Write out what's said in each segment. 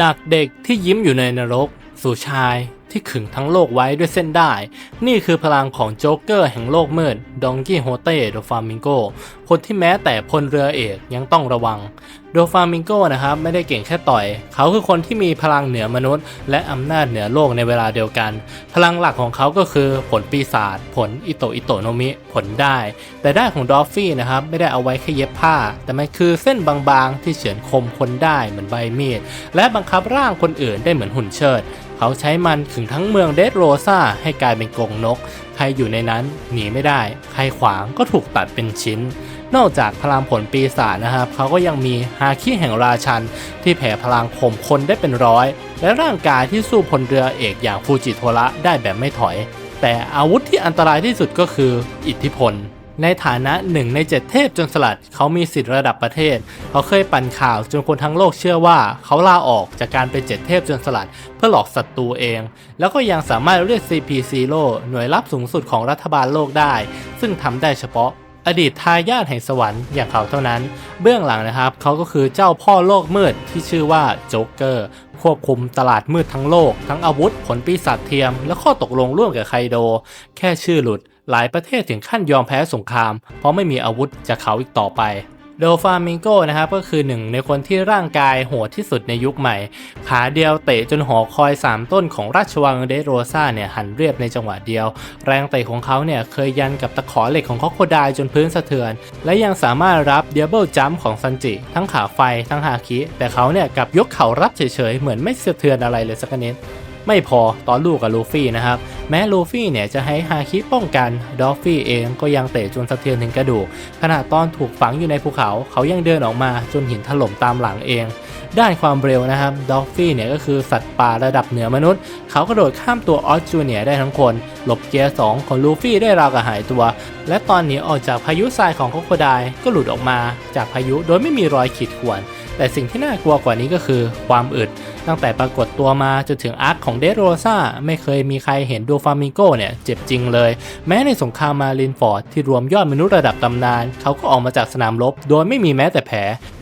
จากเด็กที่ยิ้มอยู่ในนรก สู่ชาย ที่ขึงทั้งโลกไว้ด้วยเส้นได้ นี่คือพลังของโจ๊กเกอร์แห่งโลกมืดดองกี้โฮเต้โดฟามิงโกคนที่แม้แต่พลเรือเอกยังต้องระวังโดฟามิงโกนะครับไม่ได้เก่งแค่ต่อย เขาคือคนที่มีพลังเหนือมนุษย์ และอำนาจเหนือโลกในเวลาเดียวกัน พลังหลักของเขาก็คือผลปีศาจผลอิโตอิโตโนมิผลได้ แต่ได้ของดอฟฟี่นะครับไม่ได้เอาไว้แค่เย็บผ้า แต่มันคือเส้นบางๆ ที่เฉือนคมคนได้เหมือนใบมีดและบังคับร่างคนอื่นได้เหมือนหุ่นเชิด เขาใช้มันขึงทั้งเมืองเดดโรซาให้กลายเป็นกรงนก ใครอยู่ในนั้นหนีไม่ได้ ใครขวางก็ถูกตัดเป็นชิ้น นอกจากพลังผลปีศาจนะครับ เขาก็ยังมีฮาคิแห่งราชัน ที่แผ่พลังข่มคนได้เป็นร้อย และร่างกายที่สู้พลเรือเอกอย่างฟูจิโทระได้แบบไม่ถอย แต่อาวุธที่อันตรายที่สุดก็คือ อิทธิพล ในฐานะหนึ่งในเจ็ดเทพจนสลัด เขามีสิทธิระดับประเทศ เขาเคยปั่นข่าวจนคนทั้งโลกเชื่อว่า เขาลาออกจากการเป็นเจ็ดเทพจนสลัด เพื่อหลอกศัตรูเอง แล้วก็ยังสามารถเรียก CP0 หน่วยลับสูงสุดของรัฐบาลโลกได้ ซึ่งทำได้เฉพาะอดีตทายาทแห่งสวรรค์อย่างเขาเท่านั้น เบื้องหลังนะครับ เขาก็คือเจ้าพ่อโลกมืดที่ชื่อว่าโจ๊กเกอร์ ควบคุมตลาดมืดทั้งโลก ทั้งอาวุธ ผลปีศาจเทียม และข้อตกลงร่วมกับไคโด แค่ชื่อหลุด หลายประเทศถึงขั้นยอมแพ้สงคราม เพราะไม่มีอาวุธจากเขาอีกต่อไปโดฟามิงโกนะครับก็คือหนึ่งในคนที่ร่างกายโหดที่สุดในยุคใหม่ ขาเดียวเตะจนหอคอย 3 ต้นของราชวังเดโรซาเนี่ยหันเรียบในจังหวะเดียว แรงเตะของเขาเนี่ยเคยยันกับตะขอเหล็กของคอโคไดจนพื้นสะเทือน และยังสามารถรับเดียเบิลจัมของซันจิ ทั้งขาไฟทั้งฮาคิ แต่เขาเนี่ยกับยกเข่ารับเฉยๆ เหมือนไม่สะเทือนอะไรเลยสักนิด ไม่พอตอนลูกกับลูฟี่นะครับ แม้ลูฟี่เนี่ยจะให้ฮาคิป้องกันดอฟฟี่เองก็ยังเตะจนสะเทือนถึงกระดูกขณะตอนถูกฝังอยู่ในภูเขา เขายังเดินออกมาจนหินถล่มตามหลังเอง ด้านความเร็วนะครับดอฟฟี่เนี่ยก็คือสัตว์ป่าระดับเหนือมนุษย์ เขากระโดดข้ามตัวออสจูเนียได้ทั้งคน หลบเกียร์สองของลูฟี่ได้ราวกับหายตัว และตอนหนี้ออกจากพายุทรายของโคโคไดก็หลุดออกมา จากพายุโดยไม่มีรอยขีดข่วน แต่สิ่งที่น่ากลัวกว่านี้ก็คือความอึด ตั้งแต่ปรากฏตัวมาจนถึงอาร์คของเดโรซาไม่เคยมีใครเห็นดูฟามิงโกเนี่ยเจ็บจริงเลย แม้ในสงครามมารินฟอร์ดที่รวมยอดมนุษย์ระดับตำนาน เขาก็ออกมาจากสนามรบ โดยไม่มีแม้แต่แผล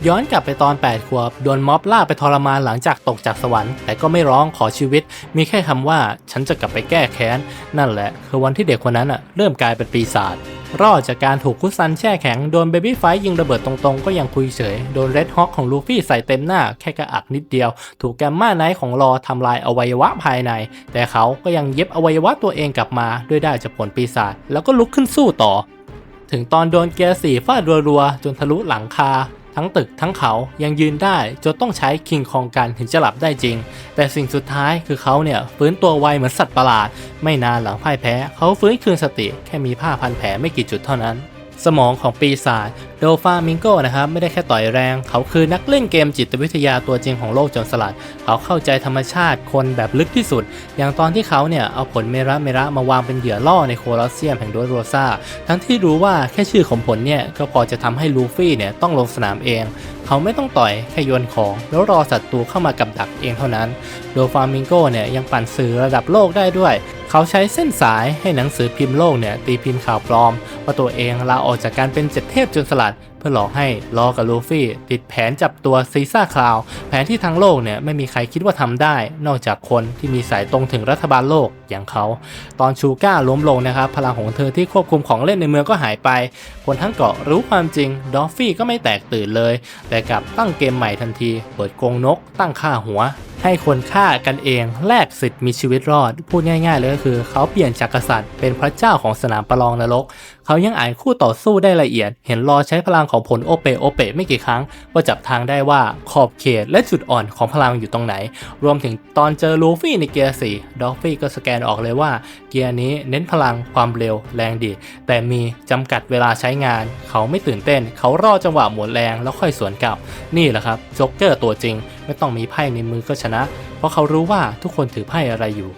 ย้อนกลับไปตอน 8 ขวบ โดนม็อบล่าไปทรมานหลังจากตกจากสวรรค์ แต่ก็ไม่ร้องขอชีวิต มีแค่คำว่าฉันจะกลับไปแก้แค้น นั่นแหละ คือวันที่เด็กคนนั้นอะเริ่มกลายเป็นปีศาจ รอดจากการถูกคุซันแช่แข็ง โดนเบบี้ไฟยิงระเบิดตรงๆ ก็ยังคุยเฉย โดนเรดฮอคของลูฟี่ใส่เต็มหน้าแค่กระอักนิดเดียว ถูกแกมมาไนท์ของรอทำลายอวัยวะภายใน แต่เขาก็ยังเย็บอวัยวะตัวเองกลับมา ด้วยได้จากผลปีศาจแล้วก็ลุกขึ้นสู้ต่อ ถึงตอนโดนเกียร์สี่ฟาดรัวๆจนทะลุหลังคา ทั้งตึกทั้งเขายังยืนได้จนต้องใช้คิงคองกันถึงจะหลับได้จริง แต่สิ่งสุดท้ายคือเขาเนี่ยฟื้นตัวไวเหมือนสัตว์ประหลาด ไม่นานหลังพ่ายแพ้ เขาฟื้นคืนสติแค่มีผ้าพันแผลไม่กี่จุดเท่านั้น สมองของปีศาจ โดฟามิงโกนะครับไม่ได้แค่ต่อยแรง เขาคือนักเล่นเกมจิตวิทยาตัวจริงของโลกจรสลัด เขาเข้าใจธรรมชาติคนแบบลึกที่สุด อย่างตอนที่เขาเนี่ยเอาผลเมระเมระมาวางเป็นเหยื่อล่อในโคลอสเซียมแห่งโดโรซาทั้งที่รู้ว่าแค่ชื่อของผลเนี่ยก็พอจะทำให้ลูฟี่เนี่ยต้องลงสนามเอง เขาไม่ต้องต่อยแค่โยนของ แล้วรอศัตรูเข้ามากับดักเองเท่านั้น โดฟามิงโกเนี่ยยังปั่นสื่อระดับโลกได้ด้วยเขาใช้เส้นสายให้หนังสือพิมพ์โลกเนี่ยตีพิมพ์ข่าวปลอม ว่าตัวเองลาออกจากการเป็นเจ็ดเทพจนสลัดเพื่อหลอกให้ลอกับลูฟี่ติดแผนจับตัวซีซ่าคลาว แผนที่ทั้งโลกเนี่ยไม่มีใครคิดว่าทำได้ นอกจากคนที่มีสายตรงถึงรัฐบาลโลกอย่างเขา ตอนชูก้าล้มลงนะครับ พลังของเธอที่ควบคุมของเล่นในเมืองก็หายไป คนทั้งเกาะรู้ความจริง ดอฟฟี่ก็ไม่แตกตื่นเลย แต่กลับตั้งเกมใหม่ทันที เปิดกรงนก ตั้งค่าหัวให้คนฆ่ากันเองแลกสิทธิ์มีชีวิตรอด พูดง่ายๆเลยก็คือ เขาเปลี่ยนจากกษัตริย์เป็นพระเจ้าของสนามประลองนรก เขายังอ่านคู่ต่อสู้ได้ละเอียด เห็นรอใช้พลังของผลโอเปโอเปไม่กี่ครั้ง ก็จับทางได้ว่าขอบเขตและจุดอ่อนของพลังอยู่ตรงไหน รวมถึงตอนเจอลูฟี่ในเกียร์4ดอฟฟี่ก็สแกนออกเลยว่า เกียร์นี้เน้นพลังความเร็วแรงดี แต่มีจำกัดเวลาใช้งาน เขาไม่ตื่นเต้น เขารอจังหวะหมุนแรงแล้วค่อยสวนกลับ นี่แหละครับโจ๊กเกอร์ตัวจริง ไม่ต้องมีไพ่ในมือก็ชนะ เพราะเขารู้ว่าทุกคนถือไพ่อะไรอยู่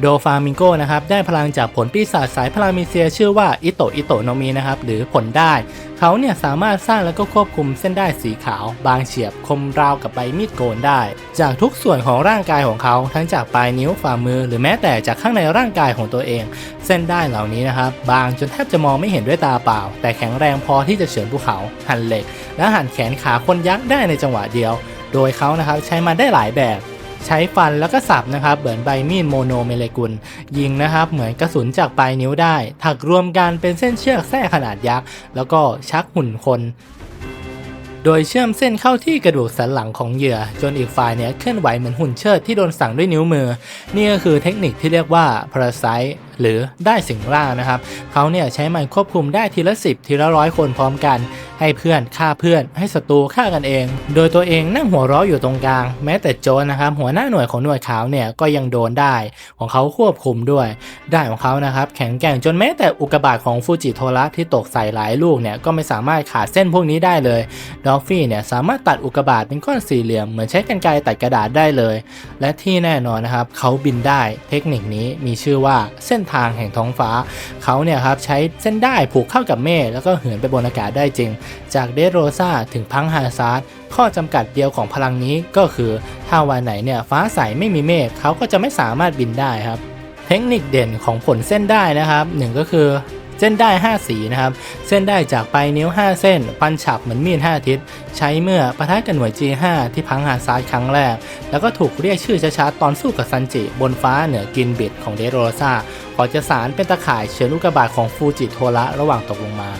โดฟามิงโกนะครับได้พลังจากผลปีศาจสายพลังมิเซียชื่อว่าอิโตอิโตโนมีนะครับหรือผลได้ เขาเนี่ยสามารถสร้างแล้วก็ควบคุมเส้นได้สีขาว บางเฉียบคมราวกับใบมีดโกนได้ จากทุกส่วนของร่างกายของเขาทั้งจากปลายนิ้วฝ่ามือ หรือแม้แต่จากข้างในร่างกายของตัวเอง เส้นได้เหล่านี้นะครับบางจนแทบจะมองไม่เห็นด้วยตาเปล่า แต่แข็งแรงพอที่จะเฉือนภูเขาหั่นเหล็ก และหั่นแขนขาคนยักษ์ได้ในจังหวะเดียว โดยเขานะครับใช้มันได้หลายแบบ ใช้ฟันแล้วก็สับนะครับ เหมือนใบมีดโมโนเมเลกุล ยิงนะครับ เหมือนกระสุนจากปลายนิ้วได้ ถักรวมกันเป็นเส้นเชือกแส้ขนาดยักษ์ แล้วก็ชักหุ่นคนโดยเชื่อมเส้นเข้าที่กระดูกสันหลังของเหยื่อ จนอีกฝ่ายเนี่ยเคลื่อนไหวเหมือนหุ่นเชิดที่โดนสั่งด้วยนิ้วมือ นี่ก็คือเทคนิคที่เรียกว่า parasite หรือได้สิ่งร่างนะครับเขาเนี่ยใช้มันควบคุมได้ทีละ 10 ทีละร้อยคนพร้อมกัน ให้เพื่อนฆ่าเพื่อน ให้ศัตรูฆ่ากันเอง โดยตัวเองนั่งหัวเราะอยู่ตรงกลาง แม้แต่โจนนะครับหัวหน้าหน่วยของหน่วยขาวเนี่ยก็ยังโดนได้ ของเขาควบคุมด้วย ได้ของเขานะครับแข็งแกร่งจนแม้แต่อุกกาบาตของฟูจิโทระที่ตกใส่หลายลูกเนี่ยก็ไม่สามารถขาดเส้นพวกนี้ได้เลยดอฟฟี่เนี่ยสามารถตัดอุกกาบาตเป็นก้อนสี่เหลี่ยมเหมือนใช้กรรไกรตัดกระดาษได้เลย และที่แน่นอนนะครับเขาบินได้เทคนิคนี้มีชื่อว่าเส้นทางแห่งท้องฟ้า เขาเนี่ยครับใช้เส้นได้ผูกเข้ากับเมฆแล้วก็เหินไปบนอากาศได้จริง จากเดโรซาถึงพังฮาซาร์ดข้อจำกัดเดียวของพลังนี้ก็คือ ถ้าวันไหนเนี่ยฟ้าใสไม่มีเมฆเขาก็จะไม่สามารถบินได้ครับ เทคนิคเด่นของผลเส้นได้นะครับหนึ่งก็คือ เส้นได้ 5 สีนะครับ เส้นได้จากปลายนิ้ว 5 เส้น ปันฉับเหมือนมีด5ทิศ ใช้เมื่อปะทะกับหน่วย G5 ที่พังหาซาร์ดครั้งแรก แล้วก็ถูกเรียกชื่อช้าๆตอนสู้กับซันจิ บนฟ้าเหนือกินบิดของเดโรซาก่อนจะสารเป็นตะข่ายเชื้อลูกกระบาดของฟูจิโทระระหว่างตกลงมา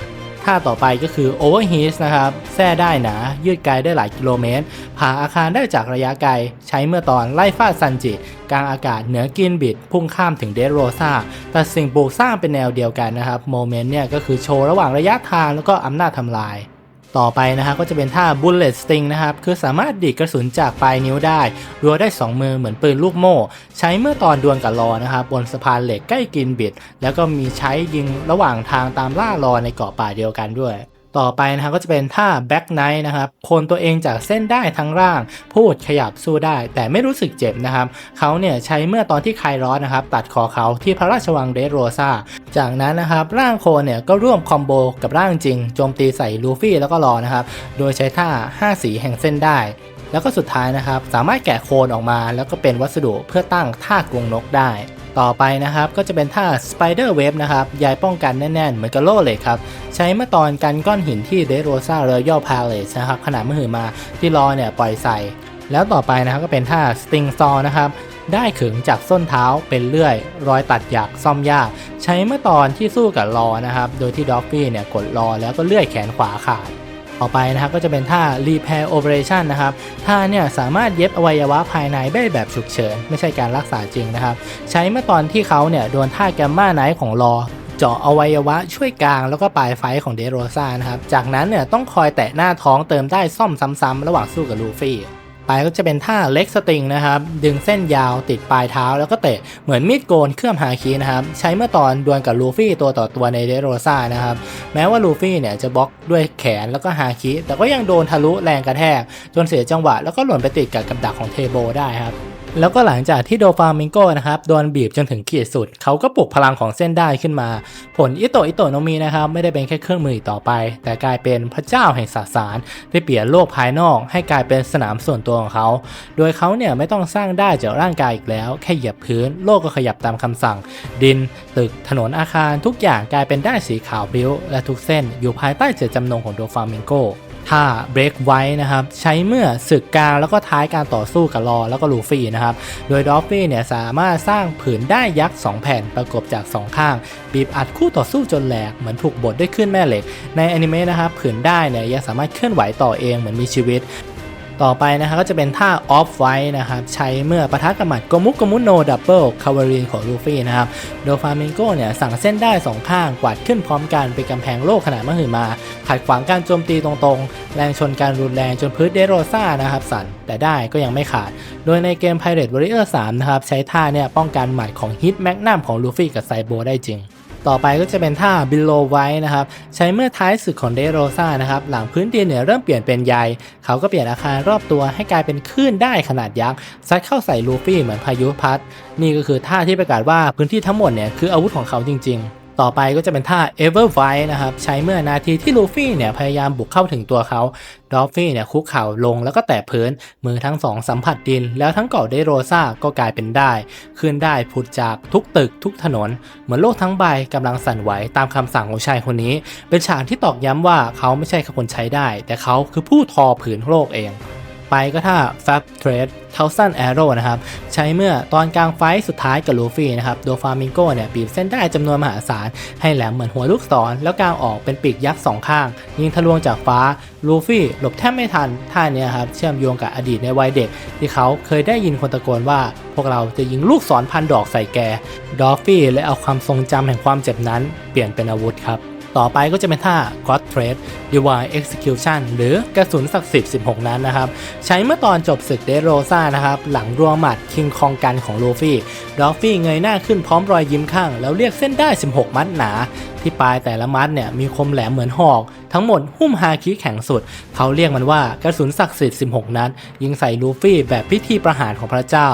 ท่าต่อไปก็คือ Overheat นะครับแท้ได้หนา ยืดไกลได้หลายกิโลเมตร ผ่าอาคารได้จากระยะไกล ใช้เมื่อตอนไล่ฟาดซันจิ กลางอากาศเหนือกินบิด พุ่งข้ามถึงเดโรซาแต่สิ่งปลูกสร้างเป็นแนวเดียวกันนะครับ โมเมนต์เนี่ยก็คือโชว์ระหว่างระยะทางแล้วก็อำนาจทำลาย ต่อไปนะครับก็จะเป็นท่า Bullet Sting นะครับคือสามารถดีดกระสุนจากปลายนิ้วได้รัวได้ 2 มือเหมือนปืนลูกโม่ ใช้เมื่อตอนดวลกับรอนะครับบนสะพานเหล็กใกล้กินบิด แล้วก็มีใช้ยิงระหว่างทางตามล่ารอในเกาะป่าเดียวกันด้วย ต่อไปนะครับก็จะเป็นท่า Back Knight นะครับโคนตัวเองจากเส้นได้ทั้งร่าง พูดขยับสู้ได้ แต่ไม่รู้สึกเจ็บนะครับเขาเนี่ยใช้เมื่อตอนที่คลายร้อนนะครับตัดคอเขาที่พระราชวังเดโรซาจากนั้นนะครับร่างโคนเนี่ยก็ร่วมคอมโบกับร่างจริงโจมตีใส่ลูฟี่แล้วก็รอนะครับโดยใช้ท่า 5 สีแห่งเส้นได้แล้วก็สุดท้ายนะครับ สามารถแกะโคนออกมา แล้วก็เป็นวัสดุเพื่อตั้งท่ากรงนกได้ ต่อไปนะครับก็จะเป็นท่า Spider Web นะครับยายป้องกันแน่นๆ เหมือนกับโล่เหล็กครับ ใช้เมื่อตอนกันก้อนหินที่เดโรซาเรยัลพาเลสนะครับขนาดมือหือมาที่รอเนี่ยปล่อยใส่ แล้วต่อไปนะครับก็เป็นท่า Sting Saw นะครับได้ขึงจากส้นเท้าเป็นเลื่อย รอยตัดหยักซ่อมยาก ใช้เมื่อตอนที่สู้กับรอนะครับโดยที่ดอฟฟี่เนี่ยกดรอแล้วก็เลื่อยแขนขวาขาด ต่อไปนะครับก็จะเป็นท่า repair operation นะครับท่าเนี่ยสามารถเย็บอวัยวะภายในได้แบบฉุกเฉิน ไม่ใช่การรักษาจริงนะครับ ใช้เมื่อตอนที่เขาเนี่ยโดนท่าแกมมาไนท์ของรอเจาะอวัยวะช่วยกลางแล้วก็ปลายไฟของเดโรซานะครับ จากนั้นเนี่ยต้องคอยแตะหน้าท้องเติมได้ซ่อมซ้ำๆระหว่างสู้กับลูฟี่ ไปก็จะเป็นท่าเล็กสติงนะครับ ดึงเส้นยาวติดปลายเท้าแล้วก็เตะเหมือนมีดโกนเคลื่อนหาคีนะครับ ใช้เมื่อตอนดวลกับลูฟี่ตัวต่อตัวในเดโรซ่านะครับ แม้ว่าลูฟี่เนี่ยจะบล็อกด้วยแขนแล้วก็หาคีแต่ก็ยังโดนทะลุแรงกระแทก จนเสียจังหวะแล้วก็หล่นไปติดกับกับดักของเทโบได้ครับ แล้วก็หลังจากที่โดฟามิงโกนะครับโดนบีบจนถึงขีดสุด เขาก็ปลุกพลังของเส้นได้ขึ้นมา ผลอิโตอิโตโนมีนะครับไม่ได้เป็นแค่เครื่องมืออีกต่อไป แต่กลายเป็นพระเจ้าแห่งสสารที่เปลี่ยนโลกภายนอกให้กลายเป็นสนามส่วนตัวของเขา โดยเขาเนี่ยไม่ต้องสร้างได้จากร่างกายอีกแล้ว แค่เหยียบพื้น โลกก็ขยับตามคำสั่ง ดิน ตึกถนนอาคารทุกอย่างกลายเป็นได้สีขาวพริ้ว และทุกเส้นอยู่ภายใต้เจตจำนงของโดฟามิงโก ท่าเบรกไว้นะครับใช้เมื่อศึกกลางแล้วก็ท้ายการต่อสู้กับรอแล้วก็ลูฟี่นะครับโดยดอฟฟี่เนี่ยสามารถสร้างผืนได้ยักษ์ 2 แผ่นประกบจาก 2 ข้าง บีบอัดคู่ต่อสู้จนแหลกเหมือนถูกบดด้วยขึ้นแม่เหล็ก ในอนิเมะนะครับผืนได้เนี่ยยังสามารถเคลื่อนไหวต่อเองเหมือนมีชีวิต ต่อไปนะครับก็จะเป็นท่า off white นะครับใช้เมื่อปะทะกับหมัดโกมุกโกมุโนดับเบิลคาวารีนของลูฟี่นะครับโดฟามิงโกเนี่ยสั่งเส้นได้สองข้างกวาดขึ้นพร้อมกันเป็นกำแพงโลกขนาดมหึมา ขัดขวางการโจมตีตรงๆ แรงชนการรุนแรงจนพื้นเดโรซ่านะครับสั่นแต่ได้ก็ยังไม่ขาด โดยในเกม Pirate Warrior 3นะครับใช้ท่าเนี่ยป้องกันหมัดของฮิตแมกนัมของลูฟี่กับไซโบได้จริง ต่อไปก็จะเป็นท่า below ไว้นะครับ ใช้เมื่อท้ายสึกของเดโรซ่านะครับ หลังพื้นดินเนี่ยเริ่มเปลี่ยนเป็นใย เขาก็เปลี่ยนอาคารรอบตัวให้กลายเป็นคลื่นได้ขนาดยักษ์ซัดเข้าใส่ลูฟี่เหมือนพายุพัด นี่ก็คือท่าที่ประกาศว่าพื้นที่ทั้งหมดเนี่ยคืออาวุธของเขาจริง ๆ ต่อไปก็จะเป็นท่า ever fight นะครับใช้เมื่อนาทีที่ลูฟี่เนี่ยพยายามบุกเข้าถึงตัวเขาดอฟฟี่เนี่ยคุกเข่าลงแล้วก็แตะพื้น มือทั้งสองสัมผัสดิน แล้วทั้งเกาะเดโรซาก็กลายเป็นได้ ขึ้นได้ผุดจากทุกตึกทุกถนน เหมือนโลกทั้งใบกำลังสั่นไหวตามคำสั่งของชายคนนี้ เป็นฉากที่ตอกย้ำว่าเขาไม่ใช่คนใช้ได้ แต่เขาคือผู้ทอผืนโลกเอง ไปก็ถ้า Fab Trade Thousand Arrow นะครับ ใช้เมื่อตอนกลางไฟสุดท้ายกับลูฟี่นะครับโดฟามิงโกเนี่ยบีบเส้นได้จำนวนมหาศาล ให้แหลมเหมือนหัวลูกศรแล้วกลางออกเป็นปีกยักษ์สองข้าง ยิงทะลวงจากฟ้าลูฟี่หลบแทบไม่ทัน ท่าเนี้ครับเชื่อมโยงกับอดีตในวัยเด็ก ที่เขาเคยได้ยินคนตะโกนว่า พวกเราจะยิงลูกศรพันดอกใส่แกดอฟฟี่เลยเอาความทรงจำแห่งความเจ็บนั้น เปลี่ยนเป็นอาวุธครับ ต่อไปก็จะเป็นท่า God Trade Divine Execution หรือกระสุนศักดิ์สิทธิ์ 16 นั้นนะครับ ใช้เมื่อตอนจบศึกเดโรซานะครับ หลังรัวหมัดคิงคองกันของลูฟี่ดอฟฟี่เงยหน้าขึ้นพร้อมรอยยิ้มข้าง แล้วเรียกเส้นได้ 16 มัดหนา ที่ปลายแต่ละมัดเนี่ยมีคมแหลมเหมือนหอก ทั้งหมดหุ้มฮาคิแข็งสุด เขาเรียกมันว่ากระสุนศักดิ์สิทธิ์ 16 นัดยิงใส่ลูฟี่แบบพิธีประหารของพระเจ้า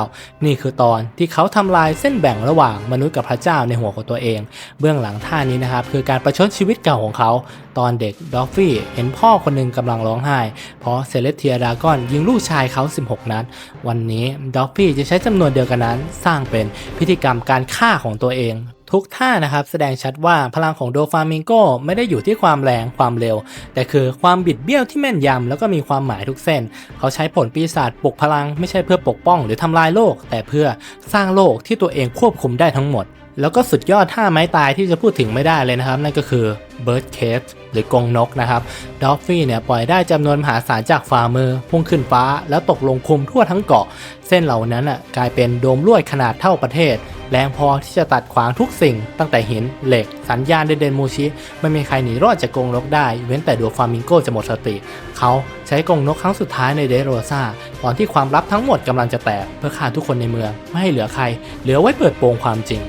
นี่คือตอนที่เขาทำลายเส้นแบ่งระหว่างมนุษย์กับพระเจ้าในหัวของตัวเอง เบื้องหลังท่านี้นะครับคือการประชดชีวิตเก่าของเขา ตอนเด็กดอฟฟี่เห็นพ่อคนหนึ่งกำลังร้องไห้ เพราะเซเลสเทียดากอนยิงลูกชายเขา 16 นัดวันนี้ดอฟฟี่จะใช้จำนวนเดียวกันนั้น สร้างเป็นพิธีกรรมการฆ่าของตัวเอง ทุกท่านะครับแสดงชัดว่าพลังของโดฟามิงโกไม่ได้อยู่ที่ความแรงความเร็ว แต่คือความบิดเบี้ยวที่แม่นยำแล้วก็มีความหมายทุกเส้น เขาใช้ผลปีศาจปลุกพลังไม่ใช่เพื่อปกป้องหรือทำลายโลก แต่เพื่อสร้างโลกที่ตัวเองควบคุมได้ทั้งหมด แล้วก็สุดยอดท่าไม้ตายที่จะพูดถึงไม่ได้เลยนะครับ นั่นก็คือ Bird Cage หรือกรงนกนะครับดอฟฟี่เนี่ยปล่อยได้จำนวนมหาศาลจากฝ่ามือ พุ่งขึ้นฟ้า แล้วตกลงคุมทั่วทั้งเกาะ เส้นเหล่านั้นอะกลายเป็นโดมลวดขนาดเท่าประเทศ แรงพอที่จะตัดขวางทุกสิ่ง ตั้งแต่หินเหล็ก สัญญาณเดนเดนมูชิไม่มีใครหนีรอดจากกรงนกได้ เว้นแต่ดัวฟามิงโกจะหมดสติ เขาใช้กรงนกครั้งสุดท้ายในเดโรซาตอนที่ความลับทั้งหมดกำลังจะแตกเพื่อฆ่าทุกคนในเมืองไม่ให้เหลือใคร เหลือไว้เปิดโปงความจริง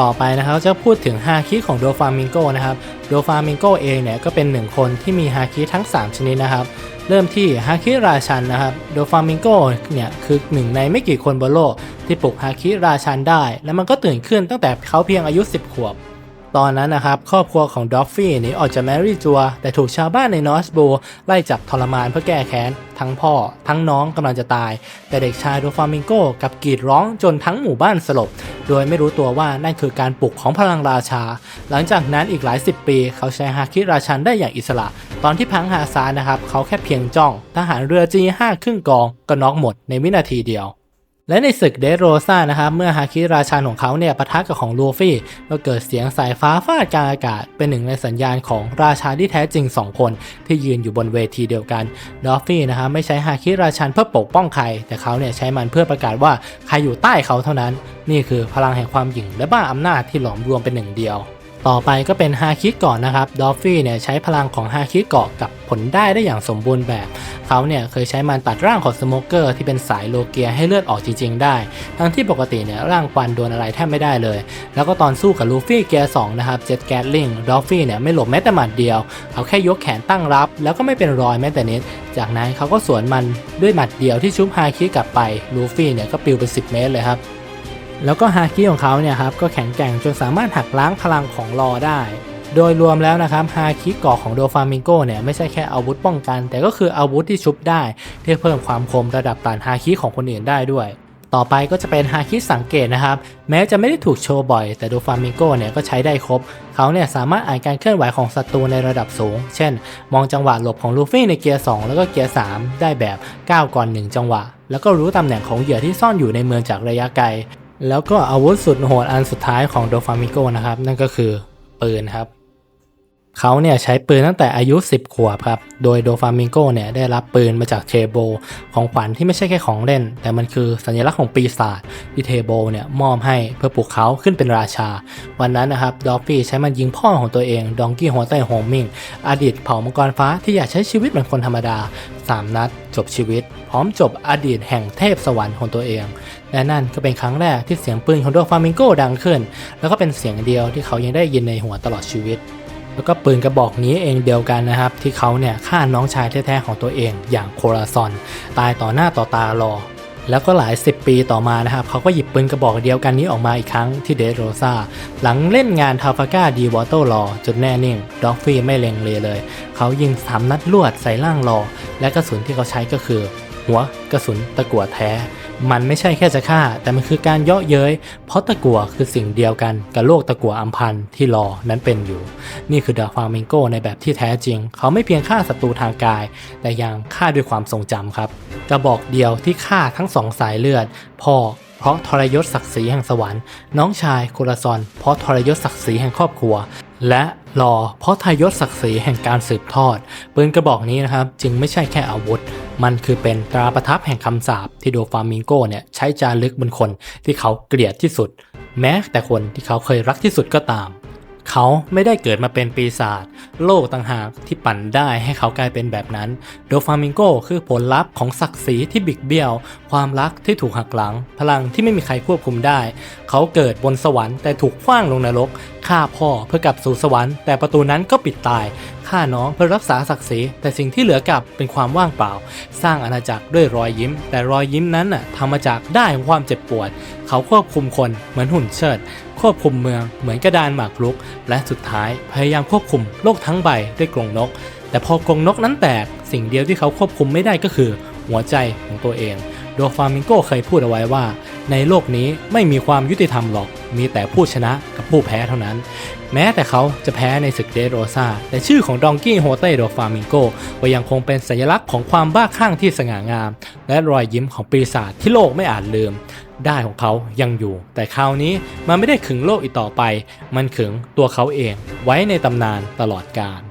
ต่อไปนะครับจะพูดถึงฮาคิของโดฟามิงโกนะครับโดฟามิงโกเองเนี่ยก็เป็นหนึ่งคนที่มีฮาคิทั้ง 3 ชนิดนะครับ เริ่มที่ฮาคิราชันนะครับโดฟามิงโกเนี่ยคือหนึ่งในไม่กี่คนบนโลกที่ปลุกฮาคิราชันได้ และมันก็ตื่นขึ้นตั้งแต่เขาเพียงอายุ 10 ขวบ ตอนนั้นนะครับครอบครัวของดอฟฟี่หนีออกจากแมรี่จัว แต่ถูกชาวบ้านในนอสโบไล่จับทรมานเพื่อแก้แค้น ทั้งพ่อ ทั้งน้องกำลังจะตาย แต่เด็กชายโดฟามิงโกกับกรีดร้องจนทั้งหมู่บ้านสลบ โดยไม่รู้ตัวว่านั่นคือการปลุกของพลังราชา หลังจากนั้นอีกหลายสิบปี เขาใช้ฮาคิราชันได้อย่างอิสระ ตอนที่พังฮาซานนะครับเขาแค่เพียงจ้อง ทหารเรือจีห้าครึ่งกองก็น็อกหมดในวินาทีเดียว และในศึกเดโรซ่านะครับเมื่อฮาคิราชันของเขาเนี่ยปะทะกับของลูฟี่ก็เกิดเสียงสายฟ้าฟาดกลางอากาศ เป็นหนึ่งในสัญญาณของราชาที่แท้จริง 2 คน ที่ยืนอยู่บนเวทีเดียวกันดอฟฟี่นะครับไม่ใช้ฮาคิราชันเพื่อปกป้องใคร แต่เขาเนี่ยใช้มันเพื่อประกาศว่าใครอยู่ใต้เขาเท่านั้น นี่คือพลังแห่งความหยิ่งและบ้าอำนาจที่หลอมรวมเป็นหนึ่งเดียว ต่อไปก็เป็นฮาคิเกาะนะครับ ดอฟฟี่เนี่ยใช้พลังของฮาคิเกาะกับผลได้ได้อย่างสมบูรณ์แบบ เขาเนี่ยเคยใช้มันตัดร่างของสโมเกอร์ที่เป็นสายโลเกียให้เลือดออกจริง ๆ ได้ ทั้งที่ปกติเนี่ยร่างควันโดนอะไรแทบไม่ได้เลย แล้วก็ตอนสู้กับลูฟี่เกียร์สนะครับเจ็ตแกตลิง ดอฟฟี่เนี่ยไม่หลบแม้แต่หมัดเดียว เขาแค่ยกแขนตั้งรับ แล้วก็ไม่เป็นรอยแม้แต่นิด จากนั้นเขาก็สวนมันด้วยหมัดเดียวที่ชุบฮาคิกลับไป ลูฟี่เนี่ยก็ปิวไป10 เมตรเลยครับ แล้วก็ฮาคิของเขาเนี่ยครับก็แข็งแกร่งจนสามารถหักล้างพลังของรอได้ โดยรวมแล้วนะครับฮาคิเกาะของโดฟามิงโกเนี่ยไม่ใช่แค่อาวุธป้องกัน แต่ก็คืออาวุธที่ชุบได้ที่เพิ่มความคมระดับต้านฮาคิของคนอื่นได้ด้วยต่อไปก็จะเป็นฮาคิสังเกตนะครับ แม้จะไม่ได้ถูกโชว์บ่อย แต่โดฟามิงโกเนี่ยก็ใช้ได้ครบ เขาเนี่ยสามารถอ่านการเคลื่อนไหวของศัตรูในระดับสูง เช่น มองจังหวะหลบของลูฟี่ในเกียร์ 2 แล้วก็เกียร์ 3 ได้แบบก้าวก่อน 1 จังหวะ แล้วก็รู้ตำแหน่งของเหยื่อที่ซ่อนอยู่ในเมืองจากระยะไกล แล้วก็อาวุธสุดโหดอันสุดท้ายของโดฟามิโกนะครับ นั่นก็คือปืนครับ เขาเนี่ยใช้ปืนตั้งแต่อายุ 10 ขวบครับ โดยโดฟามิงโกเนี่ยได้รับปืนมาจากเทโบของขวัญที่ไม่ใช่แค่ของเล่น แต่มันคือสัญลักษณ์ของปีศาจที่เทโบเนี่ยมอบให้เพื่อปลุกเขาขึ้นเป็นราชา วันนั้นนะครับดอฟฟี่ใช้มันยิงพ่อของตัวเองดองกี้หัวไต้โฮมิงอดีตเผ่ามังกรฟ้าที่อยากใช้ชีวิตเหมือนคนธรรมดา 3 นัด จบชีวิต พร้อมจบอดีตแห่งเทพสวรรค์ของตัวเอง และนั่นก็เป็นครั้งแรกที่เสียงปืนของโดฟามิงโกดังขึ้น แล้วก็เป็นเสียงเดียวที่เขายังได้ยินในหัวตลอดชีวิต แล้วก็ปืนกระบอกนี้เองเดียวกันนะครับ ที่เขาเนี่ยฆ่าน้องชายแท้ๆของตัวเองอย่างโคราซอน ตายต่อหน้าต่อตารอแล้วก็หลายสิบปีต่อมานะครับ เขาก็หยิบปืนกระบอกเดียวกันนี้ออกมาอีกครั้งที่เดโรซาหลังเล่นงานทาฟาก้าดีวอเตอร์รอจนแน่นิ่งด็อกฟี่ไม่เล็งเลเลย เขายิงสามนัดลวดใส่ร่างรอและกระสุนที่เขาใช้ก็คือ หัวกระสุนตะกั่วแท้ มันไม่ใช่แค่จะฆ่า แต่มันคือการเยาะเย้ย เพราะตะกั่วคือสิ่งเดียวกันกับโลกตะกั่วอัมพันธ์ที่รอนั้นเป็นอยู่ นี่คือเดอะฟามิงโกในแบบที่แท้จริง เขาไม่เพียงฆ่าศัตรูทางกาย แต่ยังฆ่าด้วยความทรงจำครับกระบอกเดียวที่ฆ่าทั้งสองสายเลือด พ่อเพราะทรยศศักดิ์ศรีแห่งสวรรค์ น้องชายโคราซอน เพราะทรยศศักดิ์ศรีแห่งครอบครัว และรอเพราะทรยศศักดิ์ศรีแห่งการสืบทอดปืนกระบอกนี้นะครับ จึงไม่ใช่แค่อาวุธ มันคือเป็นตราประทับแห่งคำสาปที่โดฟามิงโกเนี่ยใช้จารึกบนคนที่เขาเกลียดที่สุด แม้แต่คนที่เขาเคยรักที่สุดก็ตาม เขาไม่ได้เกิดมาเป็นปีศาจโลกต่างหากที่ปั่นได้ให้เขากลายเป็นแบบนั้น โดฟามิงโกคือผลลัพธ์ของศักดิ์ศรีที่บิกเบี้ยว ความรักที่ถูกหักหลัง พลังที่ไม่มีใครควบคุมได้ เขาเกิดบนสวรรค์แต่ถูกขว้างลงนรกฆ่าพ่อเพื่อกลับสู่สวรรค์แต่ประตูนั้นก็ปิดตาย ฆ่าน้องเพื่อรักษาศักดิ์ศรีแต่สิ่งที่เหลือกลับเป็นความว่างเปล่า สร้างอาณาจักรด้วยรอยยิ้ม แต่รอยยิ้มนั้นน่ะทำมาจากได้ความเจ็บปวด เขาควบคุมคนเหมือนหุ่นเชิด ควบคุมเมืองเหมือนกระดานหมากรุก และสุดท้ายพยายามควบคุมโลกทั้งใบด้วยกรงนก แต่พอกรงนกนั้นแตก สิ่งเดียวที่เขาควบคุมไม่ได้ก็คือ หัวใจของตัวเองโดฟามิงโกเคยพูดเอาไว้ว่า ในโลกนี้ไม่มีความยุติธรรมหรอก มีแต่ผู้ชนะกับผู้แพ้เท่านั้น แม้แต่เขาจะแพ้ในศึกเดโรซาแต่ชื่อของดองกี้โฮเต้โดฟามิงโกก็ยังคงเป็นสัญลักษณ์ของความบ้าคลั่งที่สง่างาม และรอยยิ้มของปีศาจที่โลกไม่อาจลืม ได้ของเขายังอยู่ แต่คราวนี้มันไม่ได้ขึงโลกอีกต่อไป มันขึงตัวเขาเองไว้ในตำนานตลอดกาล